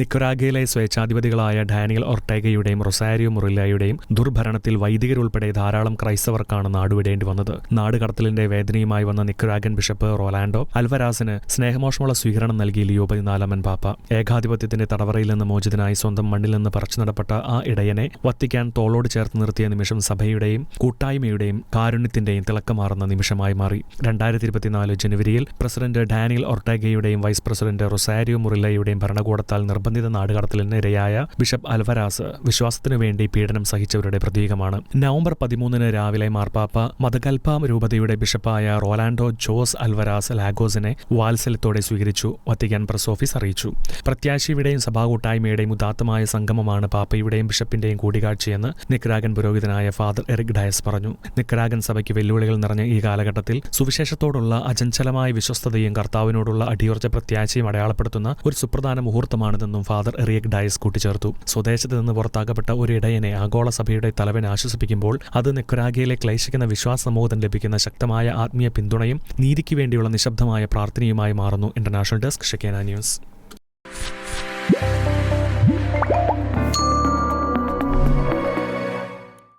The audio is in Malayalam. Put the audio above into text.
നിക്കരാഗയിലെ സ്വേച്ഛാധിപതികളായ ഡാനിയൽ ഒർട്ടേഗയുടെയും റൊസാരിയോ മുറില്ലയുടെയും ദുർഭരണത്തിൽ വൈദികരുൾപ്പെടെ ധാരാളം ക്രൈസ്തവർക്കാണ് നാടുവിടേണ്ടി വന്നത്. നാടുകടത്തലിന്റെ വേദനയുമായി വന്ന നിക്കരാഗൻ ബിഷപ്പ് റൊലാൻഡോ അൽവരാസിന് സ്നേഹമോഷമുള്ള സ്വീകരണം നൽകി ലിയോ പതിനാലാമൻ പാപ്പ. ഏകാധിപത്യത്തിന്റെ തടവറയിൽ നിന്ന് മോചിതനായി സ്വന്തം മണ്ണിൽ നിന്ന് പറിച്ചു നടപ്പെട്ട ആ ഇടയനെ വത്തിക്കാൻ തോളോട് ചേർത്ത് നിർത്തിയ നിമിഷം സഭയുടെയും കൂട്ടായ്മയുടെയും കാരുണ്യത്തിന്റെയും തിളക്കമാർന്ന നിമിഷമായി മാറി. രണ്ടായിരത്തി ഇരുപത്തിനാല് ജനുവരിയിൽ പ്രസിഡന്റ് ഡാനിയൽ ഒർട്ടേഗയുടെയും വൈസ് പ്രസിഡന്റ് റൊസാരിയോ മുറില്ലയുടെയും ഭരണകൂടത്താൽ നിർബന്ധിത നാടുകടത്തലിന് ഇരയായ ബിഷപ്പ് അൽവരാസ് വിശ്വാസത്തിനു വേണ്ടി പീഡനം സഹിച്ചവരുടെ പ്രതീകമാണ്. നവംബർ പതിമൂന്നിന് രാവിലെ മാർപ്പാപ്പ മതകൽപ്പ രൂപതയുടെ ബിഷപ്പായ റോലാൻഡോ ജോസ് അൽവരാസ് ലാഗോസിനെ വാത്സല്യത്തോടെ സ്വീകരിച്ചു വത്തിക്കാൻ പ്രസ് ഓഫീസ് അറിയിച്ചു. പ്രത്യാശയുടെയും സഭാകൂട്ടായ്മയുടെയും ഉദാത്തമായ സംഗമമാണ് പാപ്പയുടെയും ബിഷപ്പിന്റെയും കൂടിക്കാഴ്ചയെന്ന് നിക്രാഗൻ പുരോഹിതനായ ഫാദർ എറിക് ഡയസ് പറഞ്ഞു. നിക്രാഗൻ സഭയ്ക്ക് വെല്ലുവിളികൾ നിറഞ്ഞ ഈ കാലഘട്ടത്തിൽ സുവിശേഷത്തോടുള്ള അചഞ്ചലമായ വിശ്വസ്തതയും കർത്താവിനോടുള്ള അടിയുറച്ച പ്രത്യാശയും അടയാളപ്പെടുത്തുന്ന ഒരു സുപ്രധാന മുഹൂർത്തമാണിതെന്നും ഫാദർ എറിയക് ഡയസ് കൂട്ടിച്ചേർത്തു. സ്വദേശത്ത് നിന്ന് പുറത്താക്കപ്പെട്ട ഒരു ഇടയനെ ആഗോള സഭയുടെ തലവൻ ആശ്വസിപ്പിക്കുമ്പോൾ അത് നിക്കുരാഗയിലെ ക്ലേശിക്കുന്ന വിശ്വാസ സമൂഹത്തിന് ലഭിക്കുന്ന ശക്തമായ ആത്മീയ പിന്തുണയും നീതിക്ക് വേണ്ടിയുള്ള നിശബ്ദമായ പ്രാർത്ഥനയുമായി മാറുന്നു. International desk Shekinah news.